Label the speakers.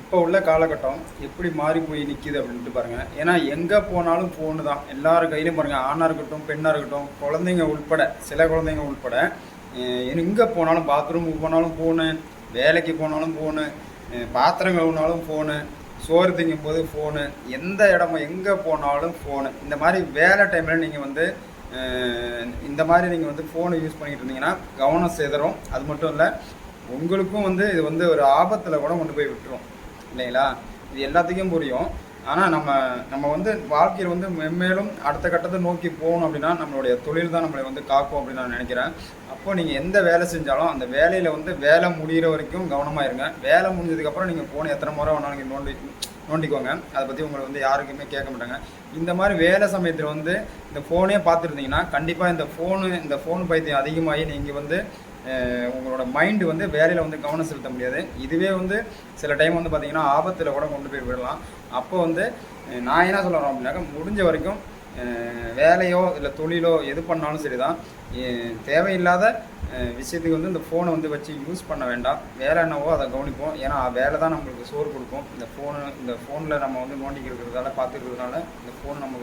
Speaker 1: இப்போ உள்ள காலகட்டம் எப்படி மாறி போய் நிற்கிது அப்படின்ட்டு பாருங்கள் ஏன்னா எங்கே போனாலும் ஃபோனு தான். எல்லார் கையிலும் பாருங்கள் ஆணாக இருக்கட்டும் பெண்ணாக இருக்கட்டும் குழந்தைங்க உள்பட சில குழந்தைங்க உள்பட எங்கே போனாலும் பாத்ரூமுக்கு போனாலும் ஃபோனு வேலைக்கு போனாலும் ஃபோனு பாத்திரம் கழுவினாலும் ஃபோனு சோறு திங்கும் போது ஃபோனு எந்த இடமா எங்கே போனாலும் ஃபோனு இந்த மாதிரி வேலை டைமில் நீங்கள் வந்து இந்த மாதிரி நீங்கள் வந்து ஃபோனை யூஸ் பண்ணிக்கிட்டு இருந்தீங்கன்னா கவனம் சிதறும். அது மட்டும் இல்லை உங்களுக்கும் வந்து இது வந்து ஒரு ஆபத்தில் கூட கொண்டு போய் விட்டுரும். இல்லைங்களா? இது எல்லாத்துக்கும் புரியும். ஆனால் நம்ம நம்ம வந்து வாழ்க்கையில் வந்து மென்மேலும் அடுத்த கட்டத்தை நோக்கி போகணும் அப்படின்னா நம்மளுடைய தொழில் தான் நம்மளை வந்து காக்கும் அப்படின்னு நான் நினைக்கிறேன். அப்போ நீங்கள் எந்த வேலை செஞ்சாலும் அந்த வேலையில் வந்து வேலை முடிகிற வரைக்கும் கவனமாக இருங்க. வேலை முடிஞ்சதுக்கப்புறம் நீங்கள் ஃபோனை எத்தனை முறை வேணாலும் நீங்கள் நோண்டி நோண்டிக்கோங்க. அதை பற்றி உங்களை வந்து யாருக்குமே கேட்க மாட்டாங்க. இந்த மாதிரி வேலை சமயத்தில் வந்து இந்த ஃபோனே பார்த்துருந்தீங்கன்னா கண்டிப்பாக இந்த ஃபோனு இந்த ஃபோன் பைத்தியம் அதிகமாகி நீங்கள் வந்து உங்களோட மைண்டு வந்து வேலையில் வந்து கவனம் செலுத்த முடியாது. இதுவே வந்து சில டைம் வந்து பார்த்தீங்கன்னா ஆபத்தில் கூட கொண்டு போய் விடலாம். அப்போ வந்து நான் என்ன சொல்லணும் அப்படின்னாக்கா முடிஞ்ச வரைக்கும் வேலையோ இல்லை தொழிலோ எது பண்ணாலும் சரி தான் தேவையில்லாத விஷயத்துக்கு வந்து இந்த ஃபோனை வந்து வச்சு யூஸ் பண்ண வேண்டாம். வேலை என்னவோ அதை கவனிப்போம். ஏன்னா வேலை தான் நம்மளுக்கு சோறு கொடுக்கும். இந்த ஃபோனு இந்த ஃபோனில் நம்ம வந்து நோண்டிக்கிறதுனால இருக்கிறதால பார்த்துக்கிறதுனால இந்த ஃபோன் நமக்கு